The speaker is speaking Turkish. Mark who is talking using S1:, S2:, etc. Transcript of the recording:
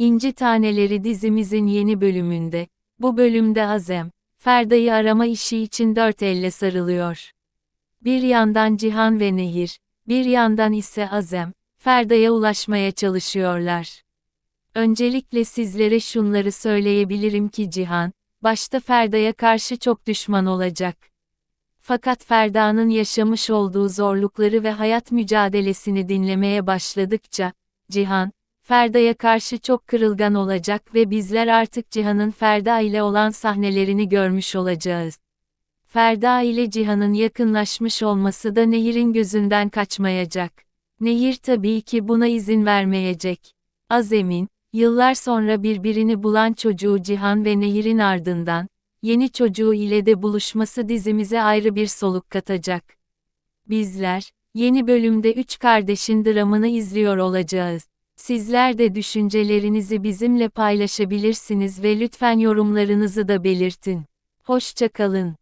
S1: İnci Taneleri dizimizin yeni bölümünde, bu bölümde Azem, Ferda'yı arama işi için dört elle sarılıyor. Bir yandan Cihan ve Nehir, bir yandan ise Azem, Ferda'ya ulaşmaya çalışıyorlar. Öncelikle sizlere şunları söyleyebilirim ki Cihan, başta Ferda'ya karşı çok düşman olacak. Fakat Ferda'nın yaşamış olduğu zorlukları ve hayat mücadelesini dinlemeye başladıkça, Cihan, Ferda'ya karşı çok kırılgan olacak ve bizler artık Cihan'ın Ferda ile olan sahnelerini görmüş olacağız. Ferda ile Cihan'ın yakınlaşmış olması da Nehir'in gözünden kaçmayacak. Nehir tabii ki buna izin vermeyecek. Azem'in, yıllar sonra birbirini bulan çocuğu Cihan ve Nehir'in ardından, yeni çocuğu ile de buluşması dizimize ayrı bir soluk katacak. Bizler, yeni bölümde üç kardeşin dramını izliyor olacağız. Sizler de düşüncelerinizi bizimle paylaşabilirsiniz ve lütfen yorumlarınızı da belirtin. Hoşça kalın.